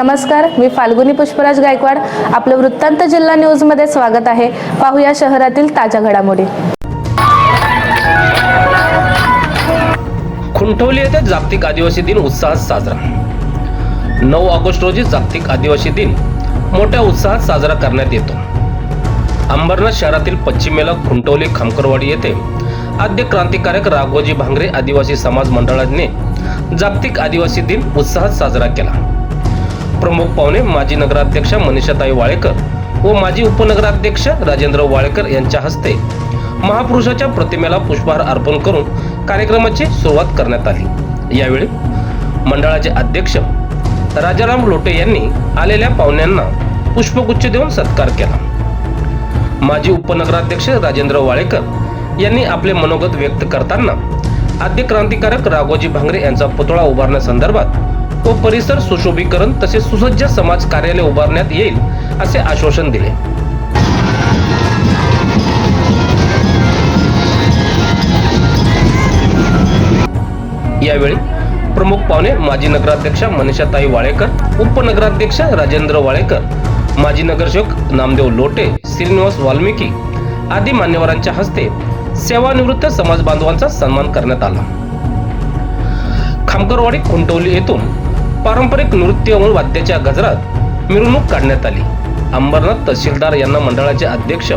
नमस्कार मी फाल्गुनी पुष्पराज गायकवाड. आपलं वृत्तांत जिल्हा न्यूजमध्ये स्वागत आहे. पाहूया शहरातील ताज्या घडामोडी. खुंटवली येथे जागतिक आदिवासी दिन उत्साहात साजरा. नऊ ऑगस्ट रोजी जागतिक आदिवासी दिन मोठ्या उत्साहात साजरा करण्यात येतो. अंबरनाथ शहरातील पश्चिमेला खुंटवली खामकरवाडी येथे आद्य क्रांतिकारक राघोजी भांगरे आदिवासी समाज मंडळाने जागतिक आदिवासी दिन उत्साहात साजरा केला. प्रमुख पाहुणे माजी नगराध्यक्ष मनीषाताई वाळेकर व माजी उपनगराध्यक्ष राजेंद्र वाळेकर यांच्या हस्ते महापुरुषाच्या प्रतिमेला पुष्पहार अर्पण करून कार्यक्रमाची सुरुवात करण्यात आली. यावेळी मंडळाचे अध्यक्ष राजाराम लोटे यांनी आलेल्या पाहुण्यांना पुष्पगुच्छ देऊन सत्कार केला. माजी उपनगराध्यक्ष राजेंद्र वाळेकर यांनी आपले मनोगत व्यक्त करताना आद्य क्रांतिकारक राघोजी भांगरे यांचा पुतळा उभारण्यासंदर्भात व परिसर सुशोभीकरण तसेच सुसज्ज समाज कार्यालय उभारण्यात येईल असे आश्वासन दिले. यावेळी प्रमुख पाहुणे माजी नगराध्यक्ष मनीषाताई वाळेकर उपनगराध्यक्ष राजेंद्र वाळेकर माजी नगरसेवक नामदेव लोटे श्रीनिवास वाल्मिकी आदी मान्यवरांच्या हस्ते सेवानिवृत्त समाज बांधवांचा सन्मान करण्यात आला. खामकरवाडी खुंटवली येथून पारंपरिक नृत्य व वाद्याच्या गजरात मिरवणूक काढण्यात आली. अंबरनाथ तहसीलदार यांना मंडळाचे अध्यक्ष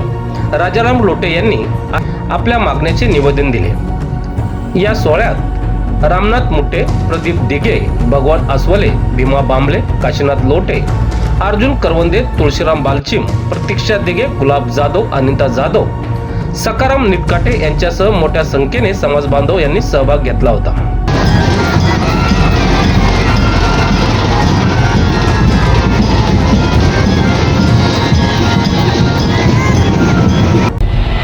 राजाराम लोटे यांनी आपल्या मागण्याचे निवेदन दिले. या सोहळ्यात रामनाथ मुटे प्रदीप दिघे भगवान अस्वले भीमा बांबले काशीनाथ लोटे अर्जुन करवंदे तुळशीराम बालचिम प्रतीक्षा दिघे गुलाब जाधव अनिता जाधव सकाराम निटकाटे यांच्यासह मोठ्या संख्येने समाज बांधव यांनी सहभाग घेतला होता.